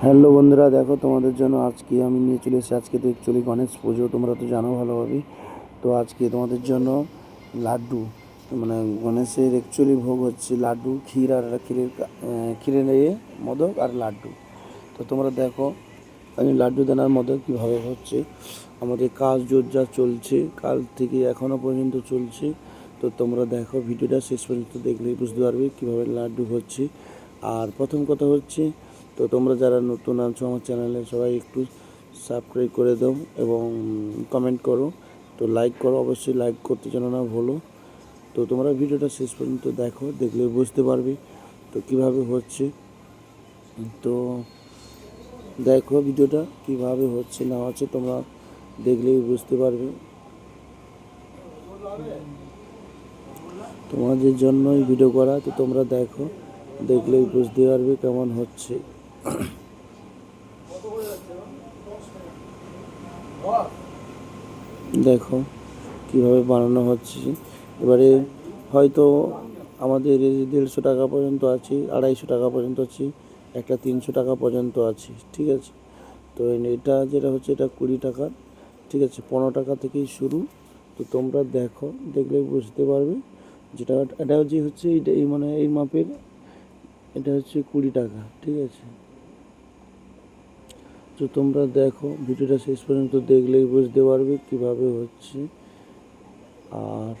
Hello বন্ধুরা দেখো তোমাদের জন্য আজকে আমি নিয়ে চলে এসেছি। আজকে তো অ্যাকচুয়ালি গণেশ পুজো তোমরা তো জানো ভালোভাবেই। তো আজকে তোমাদের জন্য লাড্ডু মানে গণেশের অ্যাকচুয়ালি ভোগ হচ্ছে লাড্ডু ক্ষীর আর ক্ষীরের কা- আহ, ক্ষীরের এ মোদক আর লাড্ডু। তো তোমরা দেখো আমি লাড্ডু দানার মোদক কীভাবে হচ্ছে আমাদের কাজ যা চলছে কাল থেকে এখনও পর্যন্ত চলছে। তো তোমরা দেখো ভিডিওটা শেষ পর্যন্ত দেখলেই বুঝতে পারবে কীভাবে লাড্ডু হচ্ছে। আর প্রথম কথা হচ্ছে তো তোমরা যারা নতুন আছো আমার চ্যানেলে সবাই একটু সাবস্ক্রাইব করে দাও এবং কমেন্ট করো। তো লাইক করো, অবশ্যই লাইক করতে যেন না ভুলো। তো তোমরা ভিডিওটা শেষ পর্যন্ত দেখো, দেখলে বুঝতে পারবে তো কীভাবে হচ্ছে। তো দেখো ভিডিওটা কীভাবে হচ্ছে, না হচ্ছে তোমরা দেখলেই বুঝতে পারবে। তোমাদের জন্যই ভিডিও করা, তো তোমরা দেখো, দেখলেই বুঝতে পারবে কেমন হচ্ছে। দেখো কীভাবে বানানো হচ্ছে। এবারে হয়তো আমাদের দেড়শো টাকা পর্যন্ত আছে, আড়াইশো টাকা পর্যন্ত আছে, একটা তিনশো টাকা পর্যন্ত আছে, ঠিক আছে? তো এটা যেটা হচ্ছে এটা কুড়ি টাকা, ঠিক আছে? পনেরো টাকা থেকেই শুরু। তো তোমরা দেখো, দেখলে বুঝতে পারবে যেটা, এটা হচ্ছে এইটা এই মানে এই মাপের, এটা হচ্ছে কুড়ি টাকা, ঠিক আছে? তো তোমরা দেখো, ভিডিওটা শেষ পর্যন্ত দেখলেই বুঝতে পারবে কীভাবে হচ্ছে। আর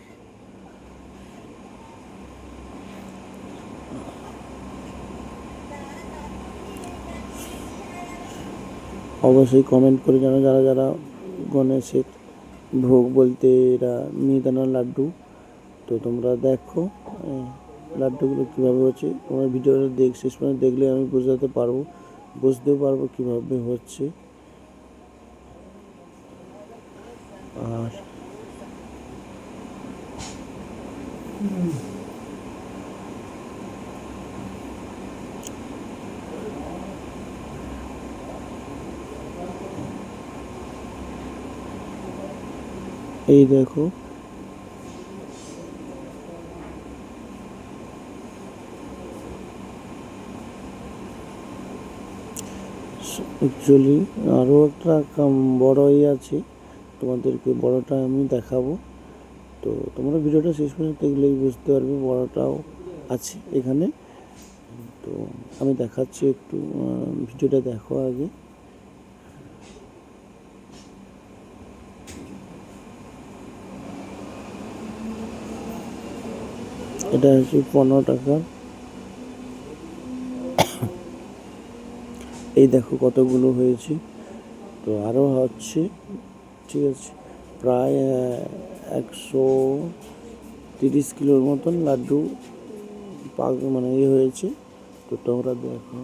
অবশ্যই কমেন্ট করে জানো যারা যারা গণেশের ভোগ বলতে এরা মিহিদানার লাড্ডু। তো তোমরা দেখো লাড্ডুগুলো কীভাবে হচ্ছে। তোমার ভিডিওটা দেখ, শেষ পর্যন্ত দেখলে আমি বোঝাতে পারব। বুঝতেও পারব কীভাবে হচ্ছে। আর এই দেখো অ্যাকচুয়ালি আরও একটা বড় ইয়ে আছে। তোমাদেরকে বড়টা আমি দেখাবো। তো তোমরা ভিডিওটা শেষ পর্যন্ত দেখলেই বুঝতে পারবে বড়টাও আছে এখানে। তো আমি দেখাচ্ছি একটু ভিডিওটা দেখো আগে। এটা হচ্ছে পনেরো টাকা। এই দেখো কতগুলো হয়েছে। তো আরও হচ্ছে, ঠিক আছে, প্রায় একশো তিরিশ কিলোর মতন লাড্ডু পাক মানে ইয়ে হয়েছে। তো তোমরা দেখো।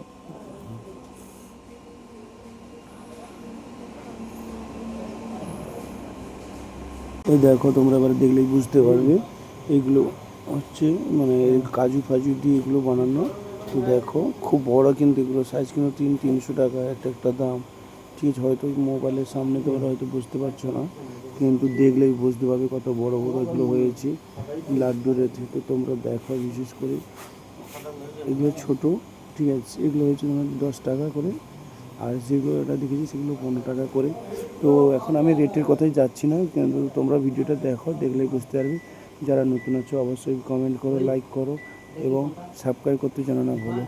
এই দেখো, তোমরা এবার দেখলেই বুঝতে পারবে। এগুলো হচ্ছে মানে কাজু ফাজু দিয়ে এগুলো বানানো। তো দেখো, খুব বড় কিন্তু এগুলো সাইজ কিন্তু তিন, তিনশো টাকা, একটা একটা দাম। ঠিক আছে, হয়তো মোবাইলের সামনে তোমরা হয়তো বুঝতে পারছ না, কিন্তু দেখলেই বুঝতে পারবে কত বড় বড় এগুলো হয়েছে। লাড্ডুরে থেকে তোমরা দেখো বিশেষ করে। এগুলো ছোট, ঠিক আছে, এগুলো হয়েছে তোমার দশ টাকা করে। আর যেগুলো এটা দেখেছি, সেগুলো পনেরো টাকা করে। তো এখন আমি রেটের কথাই যাচ্ছি না, কিন্তু তোমরা ভিডিওটা দেখো, দেখলেই বুঝতে পারবে। যারা নতুন আছো, অবশ্যই কমেন্ট করো লাইক করো। এবং সাবস্ক্রাইব করতে যেন না ভুলো।